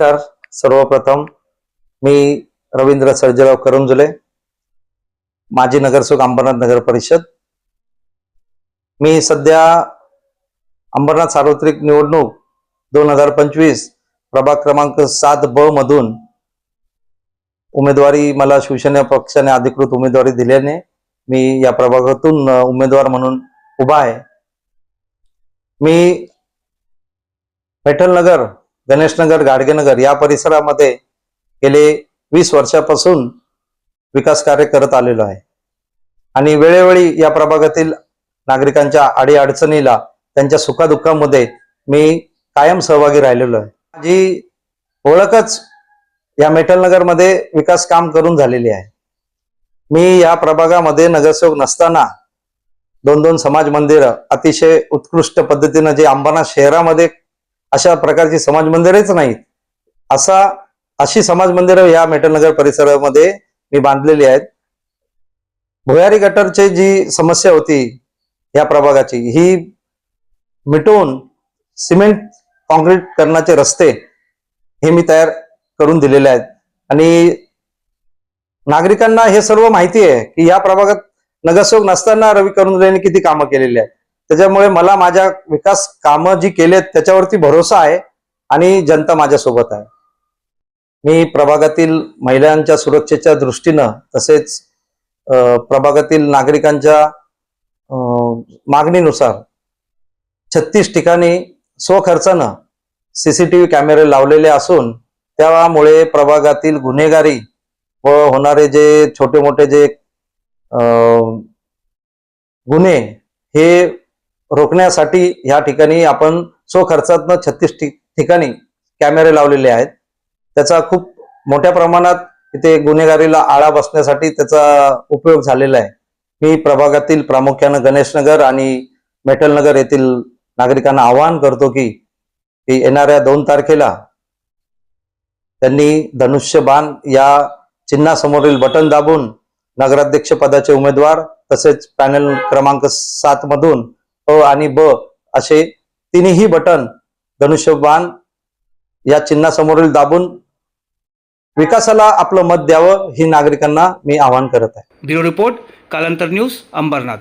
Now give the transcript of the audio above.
सर्वप्रथम मी रवींद्र सर्जेराव करंजुले माजी नगरसेवक अंबरनाथ नगर परिषद. मी सध्या अंबरनाथ सार्वत्रिक निवडणूक दोन हजार पंचवीस प्रभाग क्रमांक सात ब मधून उमेदवारी मला शिवसेना पक्षाने अधिकृत उमेदवारी दिल्याने मी या प्रभागातून उमेदवार म्हणून उभा आहे. मी पैठलनगर गणेशनगर गाडगेनगर या परिसरामध्ये गेले वीस वर्षापासून विकास कार्य करत आलेलो आहे. आणि वेळोवेळी या प्रभागातील नागरिकांच्या अडीअडचणीला त्यांच्या सुखादुःखामध्ये मी कायम सहभागी राहिलेलो आहे. माझी ओळखच या मेटलनगरमध्ये विकास काम करून झालेली आहे. मी या प्रभागामध्ये नगरसेवक नसताना दोन दोन समाज मंदिरं अतिशय उत्कृष्ट पद्धतीनं जे अंबरनाथ शहरामध्ये अशा प्रकारची समाज मंदिरेच नाहीत. असा अशी समाज मंदिरं या मेटलनगर परिसरामध्ये मी बांधलेली आहेत. भुयारी गटरची जी समस्या होती या प्रभागाची ही मिटवून सिमेंट कॉन्क्रीट करण्याचे रस्ते हे मी तयार करून दिलेले आहेत. आणि नागरिकांना हे सर्व माहिती आहे की या प्रभागात नगरसेवक नसताना रवी करुंजलेने किती कामं केलेली आहेत. त्याच्यामुळे मला माझ्या विकास कामं जी केलेत त्याच्यावरती भरोसा आहे आणि जनता माझ्यासोबत आहे. मी प्रभागातील महिलांच्या सुरक्षेच्या दृष्टीनं तसेच प्रभागातील नागरिकांच्या मागणीनुसार छत्तीस ठिकाणी स्वखर्चानं सीसीटीव्ही कॅमेरे लावलेले असून त्यामुळे प्रभागातील गुन्हेगारी व होणारे जे छोटे मोठे जे गुन्हे हे रोखण्यासाठी या ठिकाणी आपण स्वखर्चातनं छत्तीस ठिकाणी कॅमेरे लावलेले आहेत. त्याचा खूप मोठ्या प्रमाणात इथे गुन्हेगारीला आळा बसण्यासाठी त्याचा उपयोग झालेला आहे. मी प्रभागातील प्रामुख्यानं गणेशनगर आणि मेटलनगर येथील नागरिकांना आवाहन करतो की येणाऱ्या दोन तारखेला त्यांनी धनुष्यबाण या चिन्हासमोरील बटन दाबून नगराध्यक्ष पदाचे उमेदवार तसेच पॅनल क्रमांक सात मधून अ आणि ब असे तिन्ही बटन धनुष्यबाण या चिन्हासमोरील दाबून विकासाला आपलं मत द्यावं ही नागरिकांना मी आवाहन करत आहे. Bureau report Kalantar news Ambarnath.